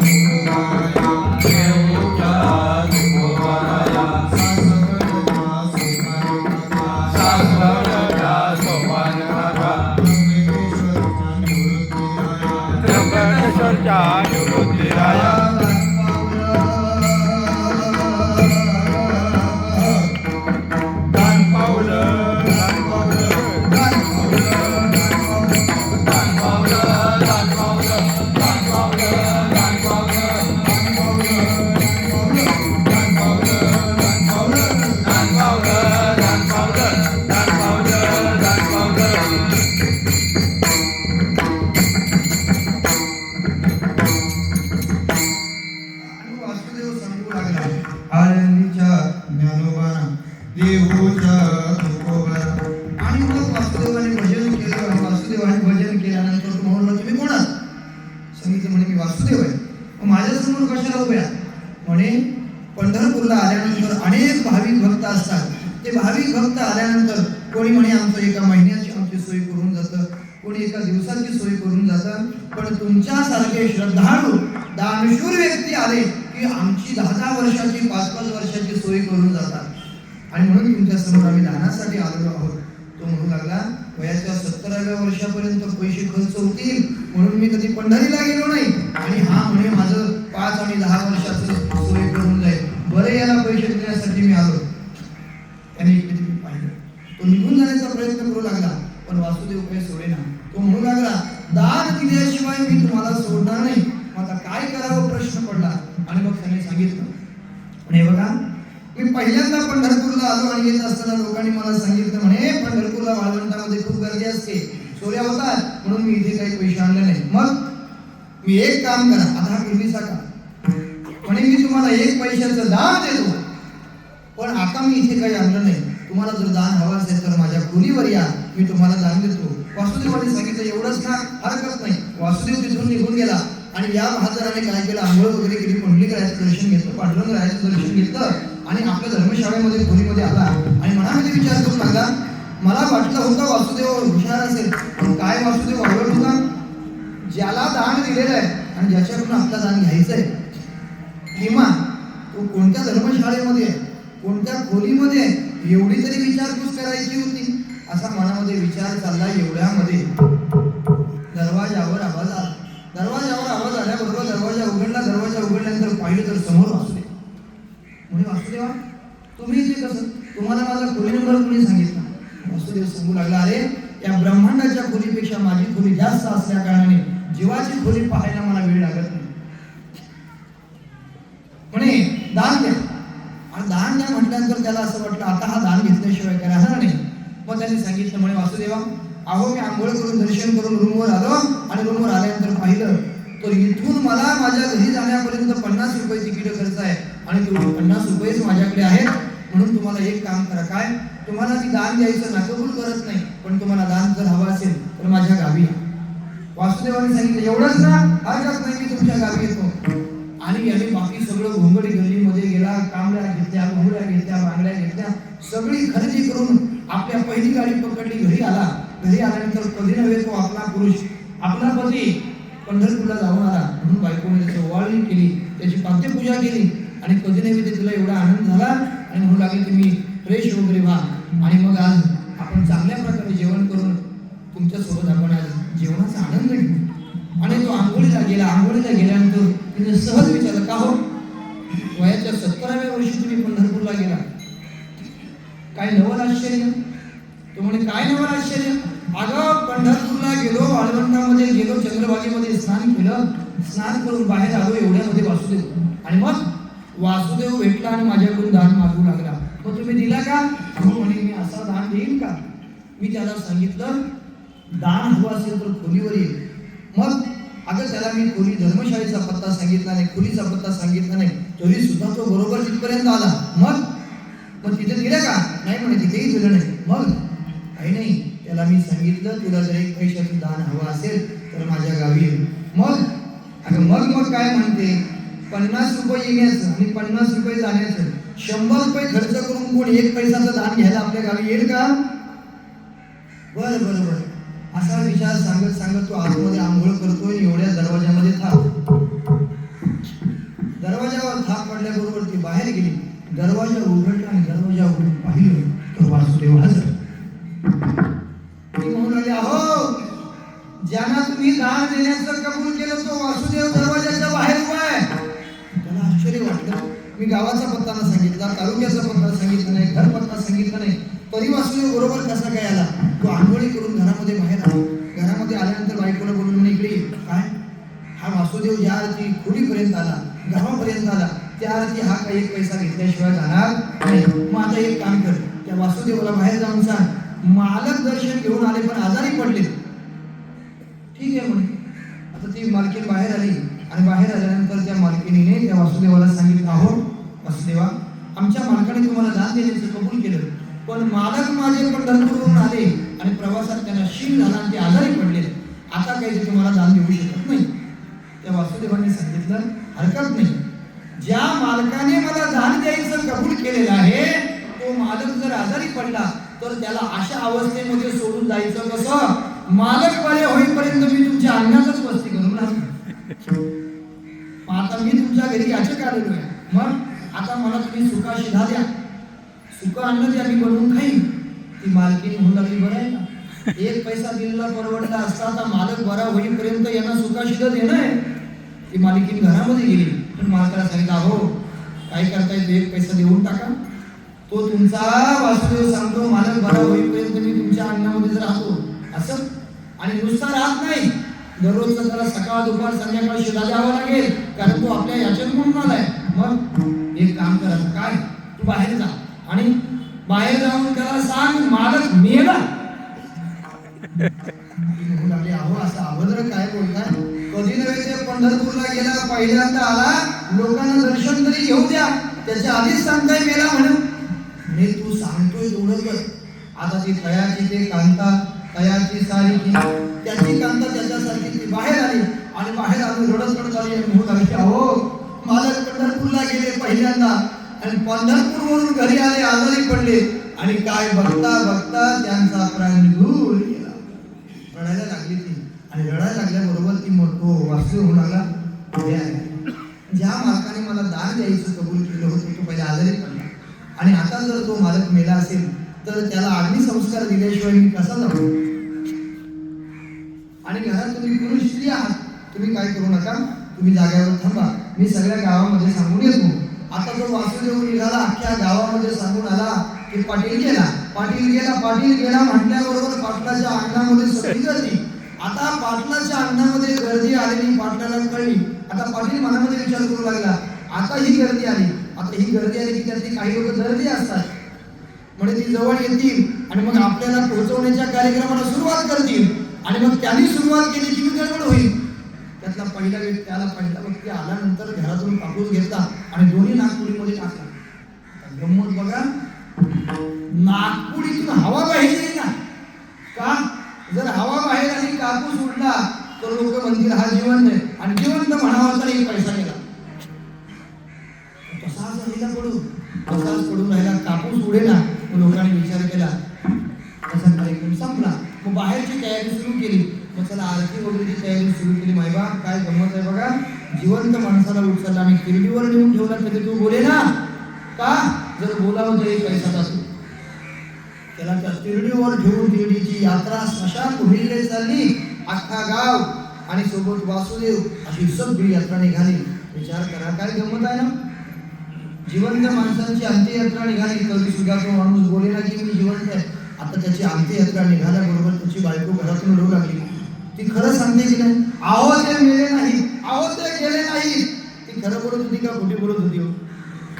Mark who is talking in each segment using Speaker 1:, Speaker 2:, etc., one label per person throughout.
Speaker 1: Thank you. तुमच्यासारखे श्रद्धाळू दानशूर व्यक्ती आले की आमची दहा दहा वर्षाची पाच पाच वर्षाची सोय करून जातात. आणि म्हणून तुमच्यासमोर आम्ही दानासाठी आलेलो आहोत. तो म्हणू लागला वयाच्या सत्तराव्या वर्षापर्यंत पैसे खर्च होतील म्हणून मी कधी पंढरीला गेलो नाही. आणि हा म्हणे माझं पाच आणि दहा वर्षाचं सोय करून जाईल. बरं याला पैसे देण्यासाठी मी आलो. त्याने पाहिलं. तो निघून जाण्याचा प्रयत्न करू लागला पण वासुदेव काही सोडेना तो म्हणू लागला दान दिल्याशिवाय मी तुम्हाला सोडणार नाही. आता काय करावं प्रश्न पडला. आणि मग त्याने सांगितलं म्हणे बघा मी पहिल्यांदा पंढरपूरला आलो आणि येत असताना लोकांनी मला सांगितलं म्हणे पंढरपूरला वाळवंटामध्ये खूप गर्दी असते. चोऱ्या होतात. म्हणून मी इथे काही पैसे आणले नाही मग मी एक काम करा आता हा पूर्वीचा का म्हणे मी तुम्हाला एक पैशाचं दान देतो. पण आता मी इथे काही आणलं नाही. तुम्हाला जर दान हवं असेल तर माझ्या खोलीवर या. मी तुम्हाला दान देतो. वासुदेवाने सांगितलं एवढंच का? हरकत नाही. वासुदेव तिथून निघून गेला आणि या महाजनाने काय केलं? आंघोळ वगैरे केली कुंडली करायचं दर्शन घेतलं पांडुरंगरायाचं दर्शन घेतलं. आणि आपल्या धर्मशाळेमध्ये खोलीमध्ये आला आणि मनामध्ये विचार करू लागला मला वाटलं होतं वासुदेव हुशार असेल पण काय वासुदेव आवड होता? ज्याला दान दिलेलं आहे आणि ज्याच्याकडून आपला दान घ्यायचंय किंवा तो कोणत्या धर्मशाळेमध्ये कोणत्या खोलीमध्ये एवढी तरी विचारपूस करायची होती? असा मनामध्ये विचार चालला एवढ्यामध्ये. दरवाजावर आवाज आला. दरवाजावर आवाज आल्याबरोबर दरवाजा उघडला दरवाजा उघडल्यानंतर पाहिलं तर समोर वाचले म्हणून वासुदेवा तुम्ही जे कसं तुम्हाला माझा खोली नंबर कोणी सांगितला? वासुदेव सांगू लागला अरे या ब्रह्मांडाच्या खोलीपेक्षा माझी खोली जास्त असल्या कारणाने जीवाची खोली पाहायला मला वेळ लागत नाही. म्हणे दान द्या. आणि दान द्या म्हटल्यानंतर त्याला असं वाटलं आता हा दान घेतल्याशिवाय काय राहणार नाही. मग त्यांनी सांगितलं म्हणे वासुदेवा अहो मी आंघोळ करून दर्शन करून रूमवर आलो आणि रूमवर आल्यानंतर पाहिलं तर इथून मला माझ्या घरी जाण्यापर्यंत पन्नास रुपये तिकीट खर्च आहे. आणि तेवढे पन्नास रुपयेच माझ्याकडे आहेत. म्हणून तुम्हाला एक काम करा. काय? तुम्हाला ती दान द्यायचं नाकबूल करत नाही. पण तुम्हाला दान जर हवं असेल तर माझ्या गावी वासुदेवाने सांगितलं एवढंच ना हरकत नाही मी तुमच्या गावी येतो. आणि याने बाकी सगळं घोंगडी गल्लीमध्ये गेला कांबड्या घेतल्या घोंगड्या घेतल्या बांगड्या घेतल्या. सगळी खरेदी करून आपल्या पहिली गाडी पकडली घरी आला. घरी आल्यानंतर कधी नव्हे तो आपला पुरुष आपला पती पंढरपूरला जाऊन आला म्हणून बायकोने त्याची ओवाळणी केली त्याची पाद्यपूजा केली आणि कधी नव्हे ते तिला एवढा आनंद झाला आणि तुम्ही फ्रेश वगैरे व्हा. आणि मग आज आपण चांगल्या प्रकारे जेवण करून तुमच्यासोबत आपण आज जेवणाचा आनंद घेऊ. आणि तो आंघोळीला गेला आंघोळीला गेल्यानंतर तिने सहज विचारलं का हो? वयाच्या सत्तराव्या वर्षी तुम्ही पंढरपूरला गेला. काय नवल आश्चर्य तो म्हणे काय नवल आश्चर्य? अगं पंढरपूरला गेलो वाळवंटामध्ये गेलो चंद्रबागेमध्ये स्नान केलं. स्नान करून बाहेर आलो एवढ्यामध्ये वासुदेव. आणि मग वासुदेव भेटला आणि माझ्याकडून दान मागू लागला. मग तुम्ही दिला का? हो म्हणे मी असा दान देईन का? मी त्याला सांगितलं दान हवं असेल तर खोलीवर येईल मग अगं त्याला मी खोली धर्मशाळेचा पत्ता सांगितला नाही खोलीचा पत्ता सांगितला नाही तरी सुद्धा तो बरोबर तिथपर्यंत आला. मग? मग तिथे दिलं का? नाही म्हणे तिथेही दिलं नाही. मग? काही नाही त्याला मी सांगितलं तुला जर एक पैशाचं दान हवं असेल तर माझ्या गावी येईल मग? अगं मग मग काय म्हणते? पन्नास रुपये येण्याचं आणि पन्नास रुपये जाण्याचं. शंभर रुपये खर्च करून कोण एक पैशाचं दान घ्यायला आपल्या गावी येईल का? बर बर बर. असा विचार सांगत सांगत तो आतमध्ये आंघोळ करतोय एवढ्या दरवाजामध्ये थांब. वाटल्याबरोबर ती बाहेर गेली. दरवाजा उघडला आणि दरवाजा उघडून पाहिलं तर वासुदेव हजर. ती अहो ज्यांना तुम्ही दान देण्याचं कबूल केलं तो वासुदेव दरवाजाच्या बाहेर उभा आहे. त्याला आश्चर्य वाटलं. मी गावाचा पत्ता न सांगितला तालुक्याचा पत्ता सांगितलं नाही घर पत्ता सांगितलं नाही. तरी बरोबर कसा काय आला? तो आंघोळी करून घरामध्ये बाहेर आला. घरामध्ये आल्यानंतर बायकोला बोलून म्हणे इकडे काय? हा वासुदेव ज्या आरती खोलीपर्यंत आला गावापर्यंत आला त्या आरती हा काही एक पैसा घेतल्याशिवाय जाणार नाही. मग आता एक काम कर त्या वासुदेवाला बाहेर जाऊन सांग. मालक दर्शन घेऊन आले पण आजारी पडले. ठीक आहे म्हणे. आता ती मालकीन बाहेर आली. आणि बाहेर आल्यानंतर त्या मालकिनीने त्या वासुदेवाला सांगितलं अहो वासुदेवा आमच्या मालकाने तुम्हाला दान देण्याचं कबूल केलं. पण मालक माझे पंढरपूरवरून आले आणि प्रवासात त्यांना शील झाला आणि ते आजारी पडले. आता काही ते तुम्हाला दान देऊ शकत नाही. त्या वासुदेवाने सांगितलं हरकत नाही. ज्या मालकाने मला दान द्यायचं कबूल केलेलं आहे तो मालक जर आजारी पडला तर त्याला अशा अवस्थेमध्ये सोडून जायचं कसं? मालक बरे होईपर्यंत मी तुमच्या अन्नातच वस्ती करून राहतो. आता मी तुमच्या घरी याचक आलेलो आहे. मग आता मला तुम्ही सुखा शिधा द्या. सुका अन्न द्या मी बनवून खाईन. ती मालकीन होऊन लागली बरं आहे एक पैसा दिलेला परवडला असता आता मालक बरा होईपर्यंत यांना सुका शिधा देणं आहे. ती मालकीन घरामध्ये गेली. पण मालकाला सांगितलं हो काय करताय ते? एक पैसा देऊन टाका. तो तुमचा वासुदेव सांगतो मालक बरा होईपर्यंत मी तुमच्या अन्नामध्येच राहतो असं? आणि नुसता राहत नाही? दररोजचा त्याला सकाळ दुपार संध्याकाळ शिधा द्यावा लागेल कारण तो आपल्या याच्यात म्हणून आलाय मग? हे काम करायचं. काय? तू बाहेर जा. आणि बाहेर जाऊन त्याला सांग मालक मेला. अहो असं अभद्र काय बोलताय कधी नव्हे ते पंढरपूरला गेला पहिल्यांदा आला लोकांना दर्शन तरी घेऊ द्या. त्याच्या आधीच सांगताय मेला म्हणून. मी तू सांगतोय तेवढं आता ती तयाची ते कांता तयाची सारी की त्याची कांता त्याच्यासारखी ती बाहेर आली. आणि बाहेर आली रडत रडत आली. आणि म्हणू लागली अहो मालक पंढरपूरला गेले पहिल्यांदा. आणि पंढरपूरवरून घरी आले आजारी पडले. आणि काय बघता बघता त्यांचा प्राण निघून गेला. रडायला लागली ती. आणि रडायला लागल्याबरोबर ती म्हणतो वास्तू होऊ लागला ज्या मालकाने मला दान द्यायचं कबूल केलं होतं तो पहिले आजारी पडला. आणि आता जर तो मालक मेला असेल तर त्याला अग्निसंस्कार दिल्याशिवाय मी कसा जाऊ? आणि घरात तुम्ही पुरुष स्त्री आहात. तुम्ही काय करू नका. तुम्ही जागेवर थांबा. मी सगळ्या गावामध्ये सांगून येतो. आता जो वासुदेव निघाला अख्ख्या गावामध्ये सांगून आला की पाटील गेला. पाटील गेला पाटील गेला म्हटल्याबरोबर पाटलाच्या अंगणामध्ये सगळी गर्दी. आता पाटलाच्या अंगणामध्ये गर्दी आलेली पाटलाला कळली. आता पाटील मनामध्ये विचार करू लागला आता ही गर्दी आली. आता ही गर्दी आली की त्यातली काही लोक गर्दी असतात. म्हणजे ती जवळ येतील आणि मग आपल्याला पोहोचवण्याच्या कार्यक्रमाला सुरुवात करतील. आणि मग त्यांनी सुरुवात केली की मी गडबड होईल. त्यातला पहिला व्यक्ती त्याला पहिला व्यक्ती आल्यानंतर घरातून कापूस घेतला आणि दोन्ही नागपुरीमध्ये टाकला. आता गंमत बघा. नागपुरीतून हवा बाहेर येईल ना? का? जर हवा बाहेर आली कापूस उडला तर लोक म्हणतील हा जिवंत आहे. आणि जिवंत म्हणावा तरी एक पैसा गेला तसाच राहिला पडून तसाच पडून राहिला कापूस उडेना मग लोकांनी विचार केला त्याचा कार्यक्रम संपला मग बाहेरची तयारी सुरू केली मग चला आरती वगैरेची तयारी सुरू केली मायबा काय गमत आहे बघा जिवंत माणसाला उचलला आणि किरडीवर नेऊन ठेवला तरी तू बोले ना का? जर बोलावं तरी पैसा जातो त्याला त्या तिरडीवर ठेवून तिरडीची यात्रा स्मशान भूमीकडे चालली. अख्खा गाव आणि सोबत वासुदेव अशी सगळी यात्रा निघाली. विचार करा काय गमत आहे ना? जिवंत माणसांची अंत्ययात्रा निघाली तरी सुद्धा तो माणूस बोले ना की मी जिवंत आहे. आता त्याची अंत्ययात्रा निघाल्याबरोबर त्याची बायको घरातून रडू लागली. ती खरं सांगते की नाही? आहो ते नाही. आहो ते गेले नाही. ती खरं बोलत होती का खोटी बोलत होती हो?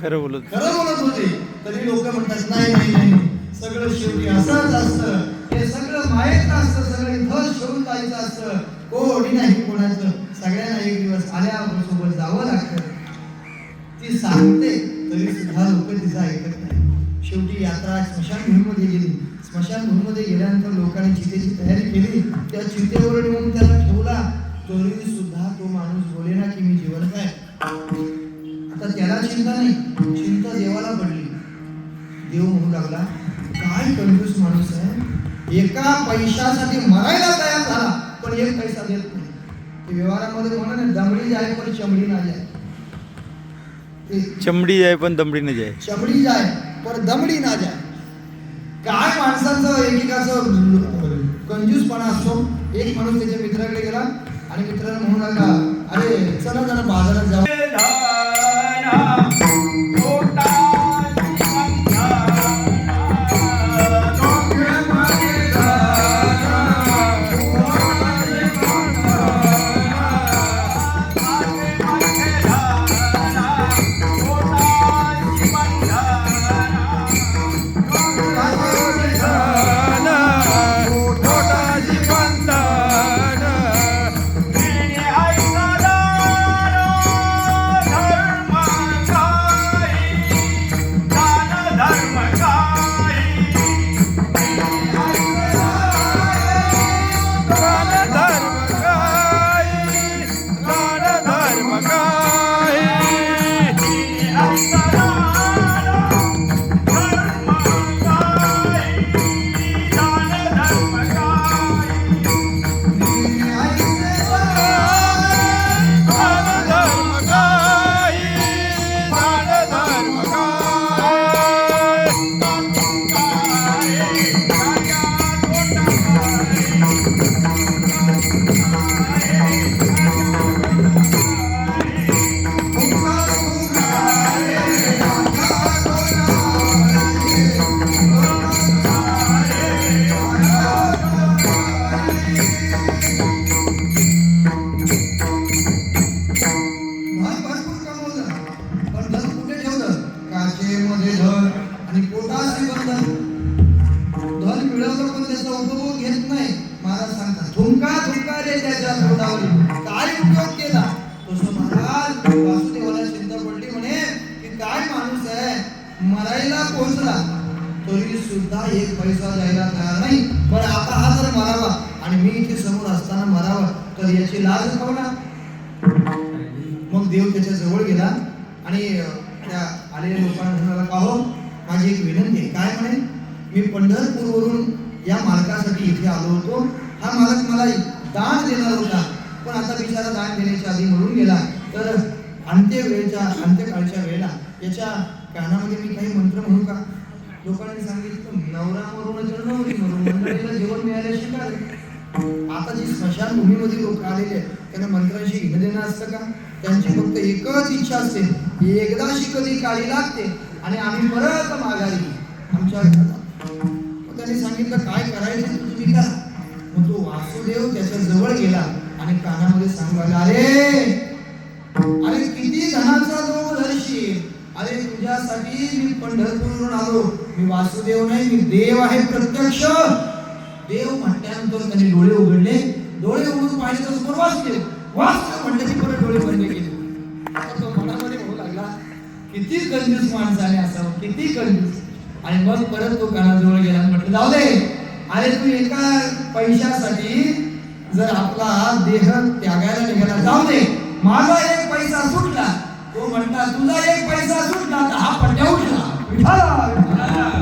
Speaker 2: खरं बोलत
Speaker 1: खरं बोलत होते. तरी लोक म्हणतात नाही सगळं शेवटी असंच असतं. हे सगळं मायेचं असतं. सगळं इथं ठेवून जायचं असतं. कोणी नाही कोणाचं. सगळ्यांना एक दिवस आल्यासोबत जावं लागतं. ती सांगते तरी सुद्धा लोक तिचं ऐकत नाही. शेवटी यात्रा स्मशानभूमीमध्ये गेली. स्मशानभूमीमध्ये गेल्यानंतर लोकांनी चितेची तयारी केली. त्या चितेवर नेऊन त्याला तरी सुद्धा तो माणूस बोले ना की मी जिवंत आहे. आता त्याला चिंता नाही. चिंता देवाला पडली. देव म्हणू लागला काय कंजूस माणूस आहे. एका पैशासाठी मरायला तयार झाला पण एक पैसा देत नाही. ते व्यवहारामध्ये म्हणा ना दमडी जाय पण चमडी ना जाय.
Speaker 3: चमडी जाय पण दमडी न जाय.
Speaker 1: चमडी जाय पर दमडी ना जाय. काय माणसाचं एकेकाचं कंजूसपणा असतो एक माणूस त्याच्या मित्राकडे गेला आणि मित्रांनो म्हणू लागला अरे चला जरा बाजारात जाऊ. त्याच्या पोटावर काय उपयोग केला? तसं महाराज वासुदेवाला चिंता पडली म्हणे की काय माणूस आहे? मरायला पोहोचला. तरी सुद्धा एक पैसा द्यायला तयार नाही. पण आता हा जर मरावा आणि मी इथे समोर असताना मरावा तर याची लाज ना मग देव त्याच्याजवळ गेला आणि त्या आलेल्या लोकांना म्हणाला का हो माझी एक विनंती आहे. काय म्हणे? मी पंढरपूरवरून या मालकासाठी इथे आलो होतो. हा मालक मला दान देणार होता. पण आता बिचारा दान देण्याच्या आधी म्हणून गेला. तर अंत्य वेळेच्या अंत्यकाळच्या वेळेला. याच्या कानामध्ये मी काही मंत्र म्हणू का? लोकांनी सांगितलं नवरा मरून तर नवरी मरून मंडळीला जेवण मिळाल्याशी काय आता जी स्मशानभूमीमध्ये लोक आलेले आहेत त्यांना मंत्रांशी घेणं देणं असतं का? त्यांची फक्त एकच इच्छा असते. एकदाशी कधी काळी लागते आणि आम्ही परत माघारी आमच्या मग त्यांनी सांगितलं काय करायचं? तुम्ही करा. मग तो वासुदेव त्याच्याजवळ गेला आणि कानामध्ये सांगू लागला अरे अरे किती धनाचा लोभ धरशील अरे तुझ्यासाठी मी पंढरपूरवरून आलो. मी वासुदेव नाही मी देव आहे प्रत्यक्ष. देव म्हटल्यानंतर त्यांनी डोळे उघडले. डोळे उघडून पाहिले तर समोर वासुदेव. वासुदेव की परत डोळे बंद केले. तो मनामध्ये होऊ लागला किती कंजूस माणसाने असावं किती कंजूस आणि मग परत तो कानाजवळ गेला आणि म्हटलं जाऊ दे अरे तू एका पैशासाठी जर आपला देह त्यागायला निघाला जाऊ दे माझा एक पैसा सुटला. तो म्हणता तुझा एक पैसा सुटला तर हा पट्ट्या उठला विठाला.